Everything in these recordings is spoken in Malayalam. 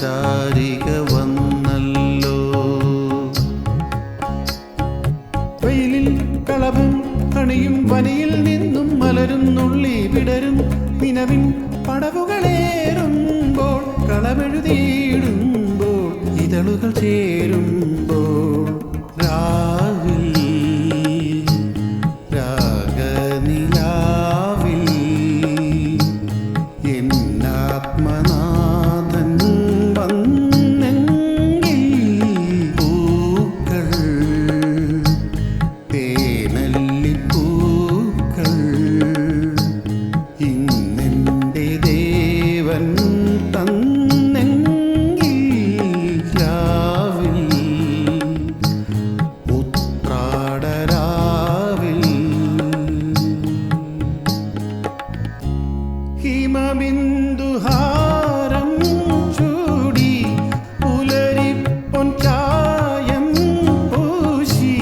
ചാരിക വന്നല്ലോ. വെയിലിൽ കളവും കണിയും വനയിൽ നിന്നും മലരുന്നുള്ളി വിടരും. നിലവിൻ പടവുകളേറുമ്പോൾ കളവെഴുതിയിടുമ്പോൾ ഇതളുകൾ ചേരും. ഹിമബിന്ദുഹാരം ചൂടി പുലരിപ്പൊൻ ചായം പൂശി.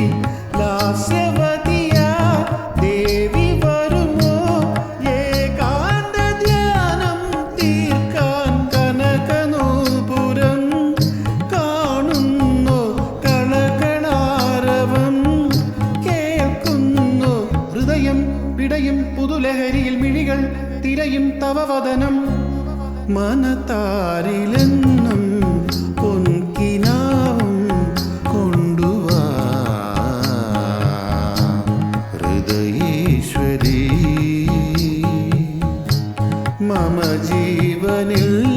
ലാസ്യവതിയ ദേവി വരുമോ? ഏകാന്ത ധ്യാനം തീർക്കാൻ കനകനൂപുരം കാണുന്നു കളകളാരവം കേൾക്കുന്നു ഹൃദയം പിടയും പുതുലഹരിയിൽ മിഴികൾ തിരയും തവവദനം മനതാരിലെന്നും പൊൻകിനാവും കൊണ്ടുവാ. ഹൃദയേശ്വരി മമ ജീവനിൽ